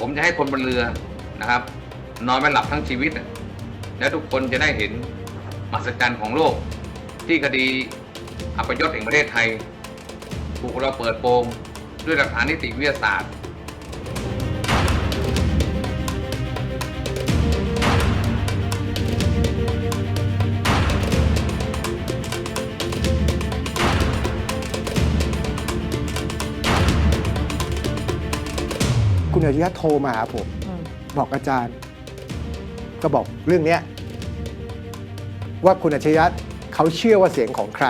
ผมจะให้คนบนเรือนะครับ นอนไม่หลับทั้งชีวิต และทุกคนจะได้เห็นมหัศจรรย์ของโลก ที่คดีอัปยศแห่งประเทศไทย ถูกเราเปิดโปงด้วยหลักฐานนิติวิทยาศาสตร์ คุณอาชิยะโทรมาหาผมบอกอาจารย์ ก็บอกเรื่องเนี้ยว่าคุณอาชยะเขาเชื่อว่าเสียงของใคร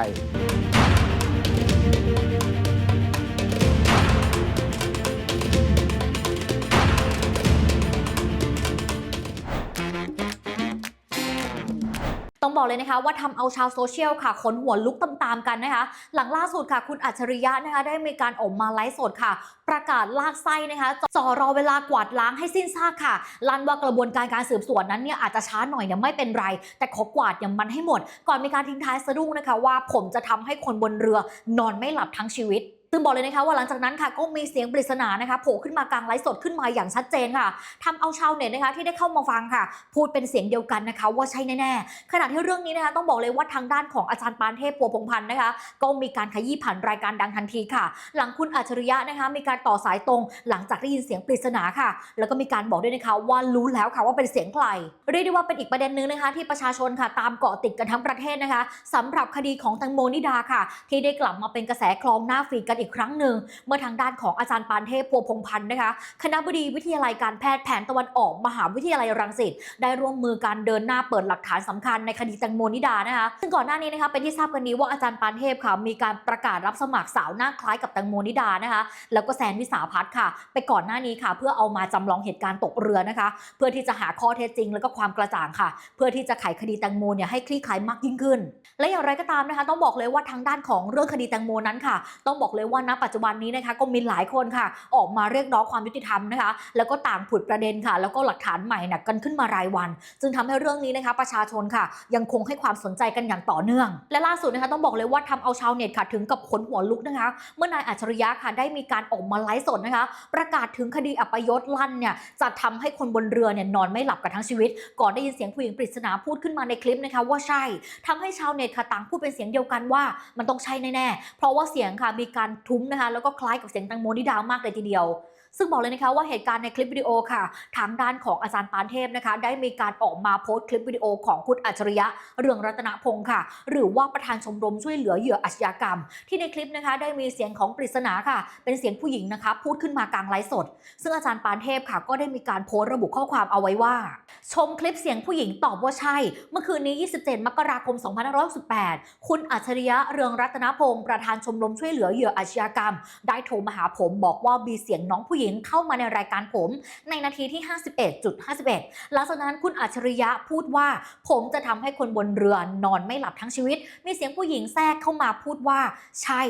ต้องบอกเลยนะคะว่าทำเอาชาวโซเชียลค่ะขนหัวลุกตามๆกันนะคะ หลังล่าสุดค่ะ คุณอัจฉริยะนะคะได้มีการออกมาไลฟ์สดค่ะ ประกาศลากไส้นะคะจ่อรอเวลากวาดล้างให้สิ้นซากค่ะลั่นว่ากระบวนการการสืบสวนนั้นเนี่ยอาจจะช้าหน่อยเนี่ยไม่เป็นไร แต่ขอกวาดอย่างมันให้หมด ก่อนมีการทิ้งท้ายสะดุ้งนะคะ ว่าผมจะทำให้คนบนเรือนอนไม่หลับทั้งชีวิต ซึ่งบอกเลยนะคะว่าหลังจากนั้นค่ะก็มีเสียงปริศนานะคะโผล่ขึ้นมากลางไลฟ์สดขึ้นมาอย่างชัดเจนค่ะทำเอาชาวเน็ตนะคะที่ได้เข้ามาฟังค่ะ พูดเป็นเสียงเดียวกันนะคะว่าใช่แน่ๆขณะที่เรื่องนี้นะคะต้องบอกเลยว่าทางด้านของอาจารย์ปานเทพปัวพงพันธ์นะคะ ก็มีการขยี้ผ่านรายการดังทันทีค่ะ หลังคุณอัจฉริยะนะคะมีการต่อสายตรง หลังจากได้ยินเสียงปริศนาค่ะ แล้วก็มีการบอกด้วยนะคะว่ารู้แล้วค่ะว่าเป็นเสียงใครเรียกได้ว่าเป็นอีกประเด็นนึงนะคะ ที่ประชาชนค่ะ ตามเกาะติดกันทั้งประเทศนะคะสำหรับคดีของแตังโมนิดาค่ะ ที่ได้กลับมาเป็นกระแสคลองหน้าฟีดกันอีกครั้งหนึ่ง เมื่อทางด้านของอาจารย์ปานเทพพัวพงพันธ์นะคะ คณะบดีวิทยาลัยการแพทย์แผนตะวันออก มหาวิทยาลัยรังสิตได้ร่วมมือการเดินหน้าเปิดหลักฐานสำคัญในคดีแตงโมนิดานะคะซึ่งก่อนหน้านี้นะคะเป็นที่ทราบกันดีว่าอาจารย์ปานเทพค่ะมีการประกาศรับสมัครสาวหน้าคล้ายกับแตงโมนิดานะคะ แล้วก็แซนวิสาพัฒน์ค่ะ ไปก่อนหน้านี้ค่ะ เพื่อเอามาจำลองเหตุการณ์ตกเรือนะคะ เพื่อที่จะหาข้อเท็จจริง แล้วก็ความกระจ่างค่ะ เพื่อที่จะไขคดีแตงโมเนี่ยให้คลี่คลายมากยิ่งขึ้น และอย่างไรก็ตามนะคะ ต้องบอกเลยว่าทางด้านของเรื่องคดีแตงโมนั้นค่ะ ต้องบอกเลยว่าณปัจจุบันนี้นะคะก็มีหลายคนค่ะ ออกมาเรียกร้องความยุติธรรมนะคะ แล้วก็ต่างผุดประเด็นค่ะ แล้วก็หลักฐานใหม่หนักกันขึ้นมารายวัน จึงทำให้เรื่องนี้นะคะ ประชาชนค่ะ ยังคงให้ความสนใจกันอย่างต่อเนื่อง และล่าสุดนะคะต้องบอกเลยว่าทำเอาชาวเน็ตค่ะถึงกับขนหัวลุกนะคะ เมื่อนายอัจฉริยะค่ะได้มีการออกมาไลฟ์สดนะคะ ประกาศถึงคดีอัปยศลั่นเนี่ยจะทำให้คนบนเรือเนี่ยนอนไม่หลับกันทั้งชีวิต ก่อนได้ยินเสียงผู้หญิงปริศนาพูดขึ้นมาในคลิปนะคะว่าใช่ทำให้ชาวเน็ตค่ะต่างพูดเป็นเสียงเดียวกันว่ามันต้องใช่แน่ๆเพราะว่าเสียงค่ะมีการทุ้มนะคะแล้วก็คล้ายกับเสียงตังโมนิดามากเลยทีเดียว ซึ่งบอกเลยนะคะว่าเหตุการณ์ในคลิปวิดีโอค่ะ ทางด้านของอาจารย์ปานเทพนะคะ ได้มีการออกมาโพสต์คลิปวิดีโอของคุณอัจฉริยะเรืองรัตนพงศ์ค่ะ หรือว่าประธานชมรมช่วยเหลือเหยื่ออาชญากรรม ที่ในคลิปนะคะ ได้มีเสียงของปริศนาค่ะ เป็นเสียงผู้หญิงนะคะ พูดขึ้นมากลางไลฟ์สด ซึ่งอาจารย์ปานเทพค่ะ ก็ได้มีการโพสต์ระบุข้อความเอาไว้ว่า ชมคลิปเสียงผู้หญิงตอบว่าใช่ เมื่อคืนนี้ 27 มกราคม 2568 คุณอัจฉริยะเรืองรัตนพงศ์ประธานชมรมช่วยเหลือเหยื่ออาชญากรรม ได้โทรมาหาผมบอกว่ามีเสียงน้องผู้หญิงเข้ามาในรายการผม ในนาทีที่ 51.51 หลังจากนั้นคุณอัจฉริยะพูดว่า ผมจะทำให้คนบนเรือนอนไม่หลับทั้งชีวิต มีเสียงผู้หญิงแทรกเข้ามาพูดว่า ใช่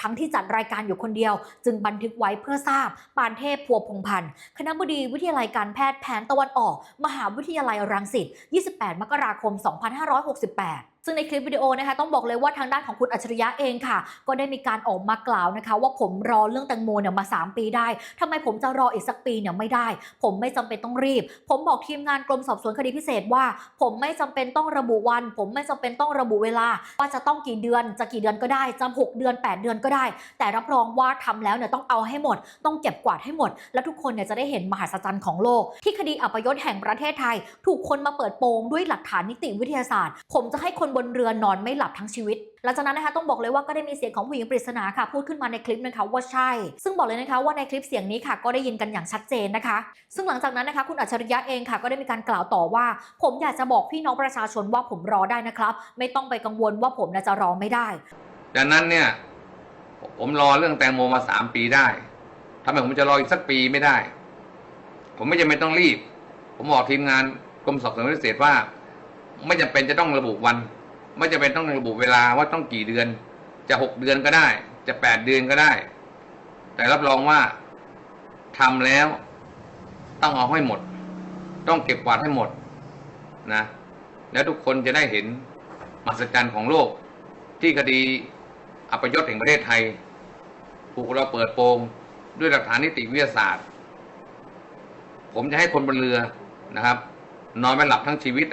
ทั้งที่จัดรายการอยู่คนเดียว จึงบันทึกไว้เพื่อทราบ ปานเทพพัวพงพันธ์คณะบดีวิทยาลัยการแพทย์แผนตะวันออก มหาวิทยาลัยรังสิต 28 มกราคม 2568 ซึ่งในคลิปวิดีโอนะคะต้องบอกเลยว่าทางด้านของคุณอัจฉริยะเองค่ะ ก็ได้มีการออกมากล่าวนะคะ ว่าผมรอเรื่องแตงโมเนี่ยมา 3 ปีได้ทำไมผมจะรออีกสักปีเนี่ยไม่ได้ ผมไม่จำเป็นต้องรีบ ผมบอกทีมงานกรมสอบสวนคดีพิเศษว่า ผมไม่จำเป็นต้องระบุวัน ผมไม่จำเป็นต้องระบุเวลา ว่าจะต้องกี่เดือนจะกี่เดือนก็ได้จะหกเดือน 8 เดือนก็ได้ แต่รับรองว่าทำแล้วเนี่ยต้องเอาให้หมด ต้องเก็บกวาดให้หมด และทุกคนเนี่ยจะได้เห็นมหัศจรรย์ของโลก ที่คดีอัปยศแห่งประเทศไทย ถูกคนมาเปิดโปงด้วยหลักฐานนิติวิทยาศาสตร์ ผมจะให้คนบนเรือนอนไม่หลับทั้งชีวิต หลังจากนั้นนะคะต้องบอกเลยว่าก็ได้มีเสียงของผู้หญิงปริศนาค่ะ พูดขึ้นมาในคลิปนะคะว่าใช่ ซึ่งบอกเลยนะคะว่าในคลิปเสียงนี้ค่ะก็ได้ยินกันอย่างชัดเจนนะคะ ซึ่งหลังจากนั้นนะคะคุณอัจฉริยะเองค่ะก็ได้มีการกล่าวต่อว่า ผมอยากจะบอกพี่น้องประชาชนว่าผมรอได้นะครับ ไม่ต้องไปกังวลว่าผมจะรอไม่ได้ ดังนั้นเนี่ยผมรอเรื่องแตงโมมาสามปีได้ทำไมผมจะรออีกสักปีไม่ได้ ผมไม่จำเป็นต้องรีบ ผมบอกทีมงานกรมสอบสวนพิเศษว่า ไม่จำเป็นจะต้องระบุวัน ไม่จำเป็นต้องระบุเวลาว่าต้องกี่เดือน จะหกเดือนก็ได้ จะแปดเดือนก็ได้ แต่รับรองว่าทำแล้วต้องเอาให้หมด ต้องเก็บกวาดให้หมดนะ แล้วทุกคนจะได้เห็นมหัศจรรย์ของโลก ที่คดีอัปยศแห่งประเทศไทยถูกเราเปิดโปงด้วยหลักฐานนิติวิทยาศาสตร์ ผมจะให้คนบนเรือนะครับ นอนไม่หลับทั้งชีวิต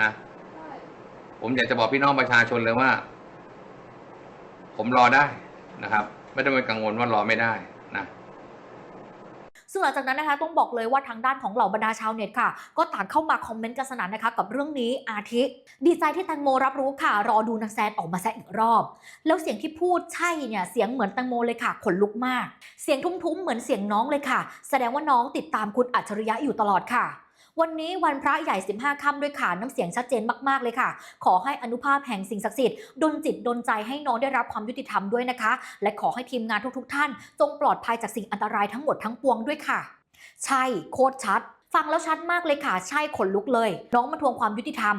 นะ ผมอยากจะบอกพี่น้องประชาชนเลยว่า ผมรอได้นะครับ ไม่ต้องไปกังวลว่ารอไม่ได้นะซึ่งหลังจากนั้นนะคะต้องบอกเลยว่าทางด้านของเหล่าบรรดาชาวเน็ตค่ะ ก็ต่างเข้ามาคอมเมนต์กันสนั่นนะคะกับเรื่องนี้อาทิ ดีใจที่แตงโมรับรู้ค่ะ รอดูนางแซนออกมาแซะอีกรอบ แล้วเสียงที่พูดใช่เนี่ยเสียงเหมือนแตงโมเลยค่ะขนลุกมาก เสียงทุ้มๆเหมือนเสียงน้องเลยค่ะ แสดงว่าน้องติดตามคุณอัจฉริยะอยู่ตลอดค่ะ วันนี้วันพระใหญ่ 15ค่ำด้วยค่ะน้ำเสียงชัดเจนมากๆเลยค่ะ ขอให้อนุภาพแห่งสิ่งศักดิ์สิทธิ์ดลจิตดลใจให้น้องได้รับความยุติธรรมด้วยนะคะ และขอให้ทีมงานทุกๆ ท่าน จงปลอดภัยจากสิ่งอันตรายทั้งหมดทั้งปวงด้วยค่ะ ใช่โคตรชัด ฟังแล้วชัดมากเลยค่ะ ใช่ขนลุกเลย น้องมาทวงความยุติธรรม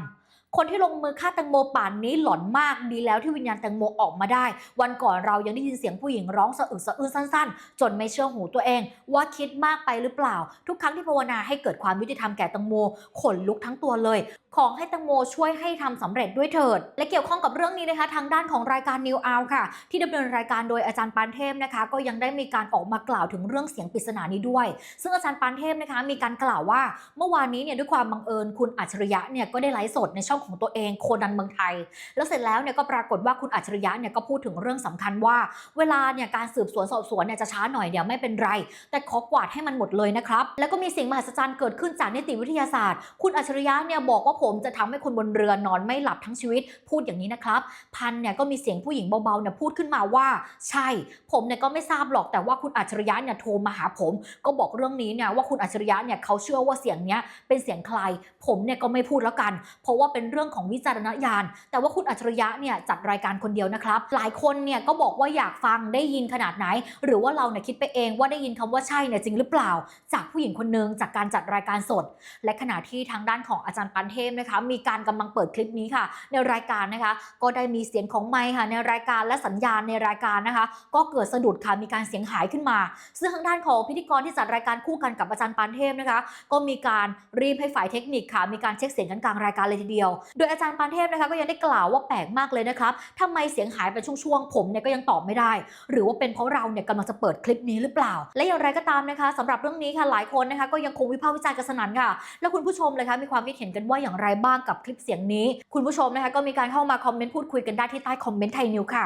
คนที่ลงมือฆ่าแตงโมป่านนี้หลอนมากดีแล้วที่วิญญาณแตงโมออกมาได้ วันก่อนเรายังได้ยินเสียงผู้หญิงร้องสะอึกสะอื้นสั้น ๆ จนไม่เชื่อหูตัวเอง ว่าคิดมากไปหรือเปล่า ทุกครั้งที่ภาวนาให้เกิดความยุติธรรมแก่แตงโมขนลุกทั้งตัวเลย ขอให้แตงโมช่วยให้ทำสำเร็จด้วยเถิด และเกี่ยวข้องกับเรื่องนี้นะคะ ทางด้านของรายการ New Hour ค่ะ ที่ดำเนินรายการโดยอาจารย์ปานเทพนะคะ ก็ยังได้มีการออกมากล่าวถึงเรื่องเสียงปริศนานี้ด้วย ซึ่งอาจารย์ปานเทพนะคะ มีการกล่าวว่า เมื่อวานนี้เนี่ยด้วยความบังเอิญคุณอัจฉริยะเนี่ยก็ได้ไลฟ์สดในช่องของตัวเองโคนันเมืองไทย แล้วเสร็จแล้วเนี่ยก็ปรากฏว่าคุณอัจฉริยะเนี่ยก็พูดถึงเรื่องสำคัญว่า เวลาเนี่ยการสืบสวนสอบสวนเนี่ยจะช้าหน่อยเนี่ยไม่เป็นไร แต่ขอกวาดให้มันหมดเลยนะครับ แล้วก็มีสิ่งมหัศจรรย์เกิดขึ้นจากนิติวิทยาศาสตร์ คุณอัจฉริยะเนี่ยบอกว่าผมจะทำให้คนบนเรือนอนไม่หลับทั้งชีวิต พูดอย่างนี้นะครับ พันเนี่ยก็มีเสียงผู้หญิงเบาๆเนี่ยพูดขึ้นมาว่า ใช่ ผมเนี่ยก็ไม่ทราบหรอกแต่ว่าคุณอัจฉริยะเนี่ยโทรมาหาผม ก็บอกเรื่องนี้เนี่ยว่าคุณอัจฉริยะเนี่ยเขาเชื่อว่าเสียงเนี้ยเป็นเสียงใคร ผมเนี่ยก็ไม่พูดแล้วกัน เพราะว่าเป็นเรื่องของวิจารณญาณ แต่ว่าคุณอัจฉริยะเนี่ยจัดรายการคนเดียวนะครับ หลายคนเนี่ยก็บอกว่าอยากฟังได้ยินขนาดไหน หรือว่าเราเนี่ยคิดไปเองว่าได้ยินคำว่าใช่เนี่ยจริงหรือเปล่า จากผู้หญิงคนนึงจากการจัดรายการสด และขณะที่ทางด้านของอาจารย์ปันเทพนะคะมีการกำลังเปิดคลิปนี้ค่ะ ในรายการนะคะ ก็ได้มีเสียงของไมค์ค่ะในรายการและสัญญาณในรายการนะคะ ก็เกิดสะดุดค่ะมีการเสียงหายขึ้นมา ซึ่งทางด้านของพิธีกรที่จัดรายการคู่กันกับอาจารย์ปานเทพนะคะ ก็มีการรีบให้ฝ่ายเทคนิคค่ะมีการเช็คเสียงกันกลางรายการเลยทีเดียวโดยอาจารย์ปานเทพนะคะก็ยังได้กล่าวว่าแปลกมากเลยนะครับทำไมเสียงหายเป็นช่วงๆ ผมเนี่ยก็ยังตอบไม่ได้ หรือว่าเป็นเพราะเราเนี่ยกำลังจะเปิดคลิปนี้หรือเปล่า และอย่างไรก็ตามนะคะสำหรับเรื่องนี้ค่ะหลายคนนะคะก็ยังคงวิพากษ์วิจารณ์กันสนั่นค่ะ แล้วคุณผู้ชมเลยคะมีความคิดเห็นกันว่าอย่างไรบ้างกับคลิปเสียงนี้ คุณผู้ชมนะคะก็มีการเข้ามาคอมเมนต์พูดคุยกันได้ที่ใต้คอมเมนต์ไทยนิวค่ะ